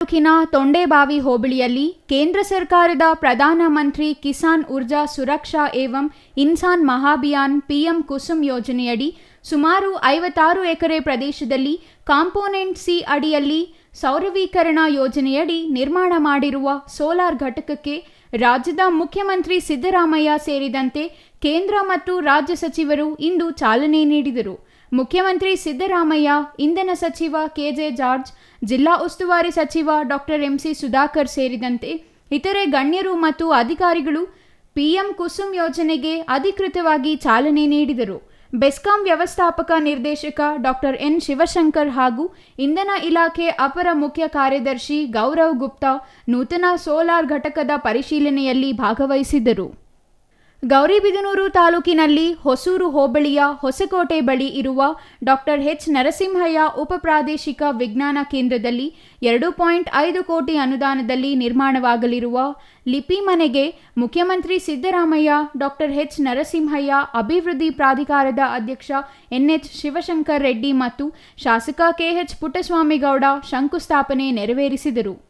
ತಾಲೂಕಿನ ತೊಂಡೆಬಾವಿ ಹೋಬಳಿಯಲ್ಲಿ ಕೇಂದ್ರ ಸರ್ಕಾರದ ಪ್ರಧಾನ ಮಂತ್ರಿ ಕಿಸಾನ್ ಊರ್ಜಾ ಸುರಕ್ಷಾ ಏವಂ ಇನ್ಸಾನ್ ಮಹಾಭಿಯಾನ್ ಪಿಎಂ ಕುಸುಮ್ ಯೋಜನೆಯಡಿ ಸುಮಾರು ಐವತ್ತಾರು ಎಕರೆ ಪ್ರದೇಶದಲ್ಲಿ ಕಾಂಪೋನೆಂಟ್ ಸಿ ಅಡಿಯಲ್ಲಿ ಸೌರವೀಕರಣ ಯೋಜನೆಯಡಿ ನಿರ್ಮಾಣ ಮಾಡಿರುವ ಸೋಲಾರ್ ಘಟಕಕ್ಕೆ ರಾಜ್ಯದ ಮುಖ್ಯಮಂತ್ರಿ ಸಿದ್ದರಾಮಯ್ಯ ಸೇರಿದಂತೆ ಕೇಂದ್ರ ಮತ್ತು ರಾಜ್ಯ ಸಚಿವರು ಇಂದು ಚಾಲನೆ ನೀಡಿದರು. ಮುಖ್ಯಮಂತ್ರಿ ಸಿದ್ದರಾಮಯ್ಯ, ಇಂಧನ ಸಚಿವ ಕೆಜೆ ಜಾರ್ಜ್, ಜಿಲ್ಲಾ ಉಸ್ತುವಾರಿ ಸಚಿವ ಡಾಕ್ಟರ್ ಎಂಸಿ ಸುಧಾಕರ್ ಸೇರಿದಂತೆ ಇತರೆ ಗಣ್ಯರು ಮತ್ತು ಅಧಿಕಾರಿಗಳು ಪಿಎಂ ಕುಸುಮ್ ಯೋಜನೆಗೆ ಅಧಿಕೃತವಾಗಿ ಚಾಲನೆ ನೀಡಿದರು. ಬೆಸ್ಕಾಂ ವ್ಯವಸ್ಥಾಪಕ ನಿರ್ದೇಶಕ ಡಾಕ್ಟರ್ ಎನ್. ಶಿವಶಂಕರ್ ಹಾಗೂ ಇಂಧನ ಇಲಾಖೆ ಅಪರ ಮುಖ್ಯ ಕಾರ್ಯದರ್ಶಿ ಗೌರವ್ ಗುಪ್ತಾ ನೂತನ ಸೋಲಾರ್ ಘಟಕದ ಪರಿಶೀಲನೆಯಲ್ಲಿ ಭಾಗವಹಿಸಿದ್ದರು ಗೌರಿಬಿದನೂರು ತಾಲೂಕಿನಲ್ಲಿ ಹೊಸೂರು ಹೋಬಳಿಯ ಹೊಸಕೋಟೆ ಬಳಿ ಇರುವ ಡಾಕ್ಟರ್ ಎಚ್ ನರಸಿಂಹಯ್ಯ ಉಪಪ್ರಾದೇಶಿಕ ವಿಜ್ಞಾನ ಕೇಂದ್ರದಲ್ಲಿ ಎರಡು ಪಾಯಿಂಟ್ ಐದು ಕೋಟಿ ಅನುದಾನದಲ್ಲಿ ನಿರ್ಮಾಣವಾಗಲಿರುವ ಲಿಪಿ ಮನೆಗೆ ಮುಖ್ಯಮಂತ್ರಿ ಸಿದ್ದರಾಮಯ್ಯ, ಡಾಕ್ಟರ್ ಎಚ್ ನರಸಿಂಹಯ್ಯ, ಅಭಿವೃದ್ಧಿ ಪ್ರಾಧಿಕಾರದ ಅಧ್ಯಕ್ಷ ಎನ್ಎಚ್ ಶಿವಶಂಕರ್ ರೆಡ್ಡಿ ಮತ್ತು ಶಾಸಕ ಕೆಎಚ್ ಪುಟ್ಟಸ್ವಾಮಿಗೌಡ ಶಂಕುಸ್ಥಾಪನೆ ನೆರವೇರಿಸಿದರು.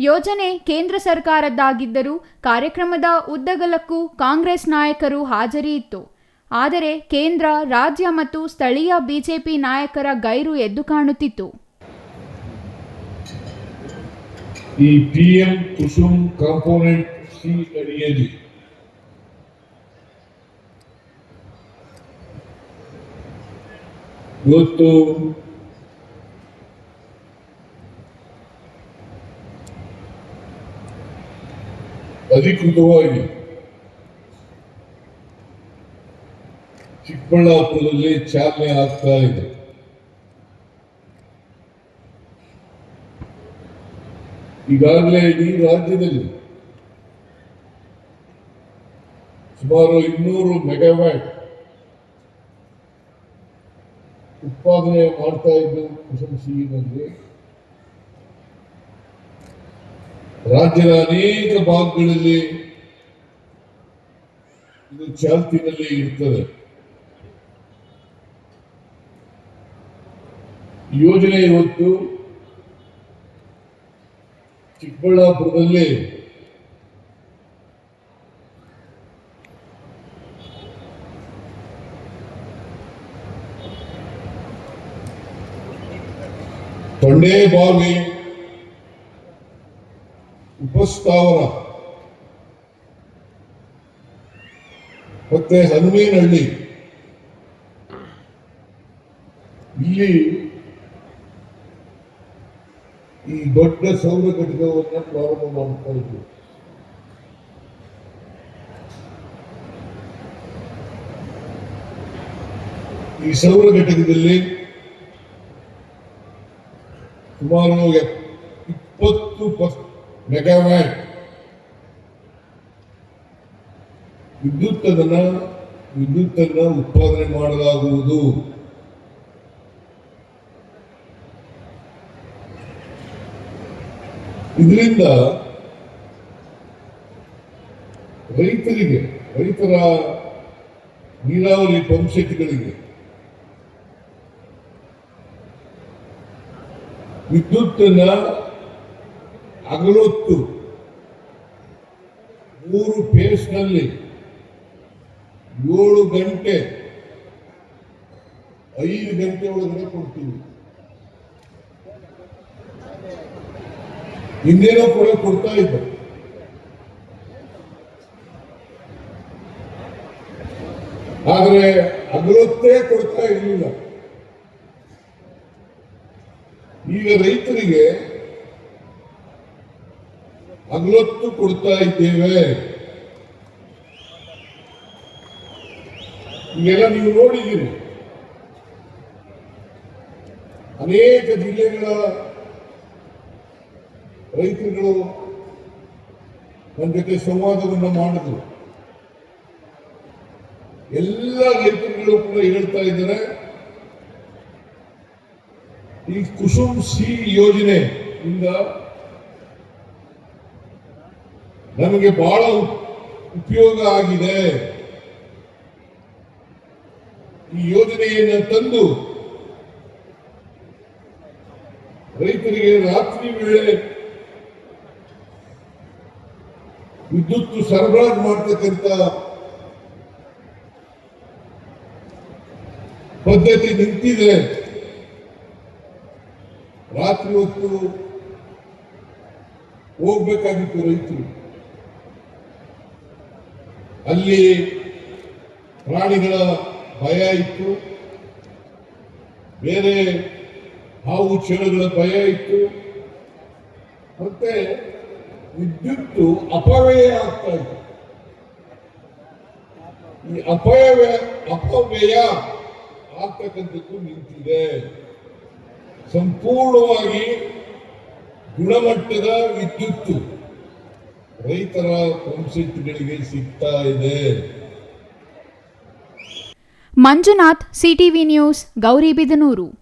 ಯೋಜನೆ ಕೇಂದ್ರ ಸರ್ಕಾರದ್ದಾಗಿದ್ದರೂ ಕಾರ್ಯಕ್ರಮದ ಉದ್ದಗಲಕ್ಕೂ ಕಾಂಗ್ರೆಸ್ ನಾಯಕರು ಹಾಜರಿಯಿತ್ತು ಆದರೆ ಕೇಂದ್ರ, ರಾಜ್ಯ ಮತ್ತು ಸ್ಥಳೀಯ ಬಿಜೆಪಿ ನಾಯಕರ ಗೈರು ಎದ್ದು ಕಾಣುತ್ತಿತ್ತು. ಈ ಪಿಎಂ ಕುಸುಮ್ ಕಾಂಪೋನೆಂಟ್ ಸಿ ಅಡಿಯಲ್ಲಿ ಇವತ್ತು ಅಧಿಕೃತವಾಗಿ ಚಿಕ್ಕಬಳ್ಳಾಪುರದಲ್ಲಿ ಚಾಲನೆ ಆಗ್ತಾ ಇದೆ. ಈಗಾಗಲೇ ಇಡೀ ರಾಜ್ಯದಲ್ಲಿ ಸುಮಾರು ಇನ್ನೂರು ಮೆಗಾವ್ಯಾಟ್ ಉತ್ಪಾದನೆ ಮಾಡ್ತಾ ಇದ್ದು ಕುಸುಮ್ ರಾಜ್ಯದ ಅನೇಕ ಭಾಗಗಳಲ್ಲಿ ಇದು ಚಾಲ್ತಿನಲ್ಲಿ ಇರ್ತದೆ. ಯೋಜನೆ ಇವತ್ತು ಚಿಕ್ಕಬಳ್ಳಾಪುರದಲ್ಲಿ ತೊಂಡೇಬಾವಿ ಉಪಸ್ಥಾವರ ಮತ್ತೆ ಹನುಮೇನಹಳ್ಳಿ. ಇಲ್ಲಿ ಈ ದೊಡ್ಡ ಸೌರ ಘಟಕವನ್ನು ಪ್ರಾರಂಭ ಮಾಡ್ತಾ ಇದ್ವಿ. ಈ ಸೌರ ಘಟಕದಲ್ಲಿ ಸುಮಾರು ಇಪ್ಪತ್ತು ಮೆಗಾವ್ಯಾಟ್. ವಿದ್ಯುತ್ ಅದನ್ನು ವಿದ್ಯುತ್ ಅನ್ನ ಉತ್ಪಾದನೆ ಮಾಡಲಾಗುವುದು. ಇದರಿಂದ ರೈತರಿಗೆ ರೈತರ ನೀರಾವರಿ ಪಂಪ್ ಸೆಟ್ಗಳಿಗೆ ವಿದ್ಯುತ್ತನ್ನ ಹಗಲೊತ್ತು ಮೂರು ಪೇಸ್ನಲ್ಲಿ ಏಳು ಗಂಟೆ ಐದು ಗಂಟೆ ಒಳಗಡೆ ಕೊಡ್ತೀವಿ ಹಿಂದೇನೋ ಕೂಡ ಕೊಡ್ತಾ ಇದ್ದ. ಆದರೆ ಹಗಲೊತ್ತೇ ಕೊಡ್ತಾ ಇರಲಿಲ್ಲ. ಈಗ ರೈತರಿಗೆ ಹಗಲೊತ್ತು ಕೊಡ್ತಾ ಇದ್ದೇವೆ. ಈಗೆಲ್ಲ ನೀವು ನೋಡಿದ್ದೀರಿ. ಅನೇಕ ಜಿಲ್ಲೆಗಳ ರೈತರುಗಳು ನನ್ನ ಜೊತೆ ಸಂವಾದವನ್ನು ಮಾಡಿದ್ರು. ಎಲ್ಲ ರೈತರುಗಳು ಕೂಡ ಹೇಳ್ತಾ ಇದ್ದಾರೆ, ಈ ಕುಸುಮ್ ಸಿ ಯೋಜನೆ ಇಂದ ನಮಗೆ ಬಹಳ ಉಪಯೋಗ ಆಗಿದೆ. ಈ ಯೋಜನೆಯನ್ನು ತಂದು ರೈತರಿಗೆ ರಾತ್ರಿ ವೇಳೆ ವಿದ್ಯುತ್ ಸರಬರಾಜು ಮಾಡತಕ್ಕಂತ ಪದ್ಧತಿ ನಿಂತಿದೆ. ರಾತ್ರಿ ಹೊತ್ತು ಹೋಗ್ಬೇಕಾಗಿತ್ತು ರೈತರು. ಅಲ್ಲಿ ಪ್ರಾಣಿಗಳ ಭಯ ಇತ್ತು. ಬೇರೆ ಹಾವು ಚೇಳುಗಳ ಭಯ ಇತ್ತು. ಮತ್ತೆ ವಿದ್ಯುತ್ತು ಅಪವ್ಯಯ ಆಗ್ತಾ ಇತ್ತು. ಈ ಅಪವ್ಯಯ ಅಪವ್ಯಯ ಆಗ್ತಕ್ಕಂಥದ್ದು ನಿಂತಿದೆ. ಸಂಪೂರ್ಣವಾಗಿ ಗುಣಮಟ್ಟದ ವಿದ್ಯುತ್ತು. ರೈತರ ಪಂಪ್ಸೆಟ್ಗಳಿಗೆ ಸಿಗ್ತಾ ಇದೆ. Manjunath CTV news Gauribidanur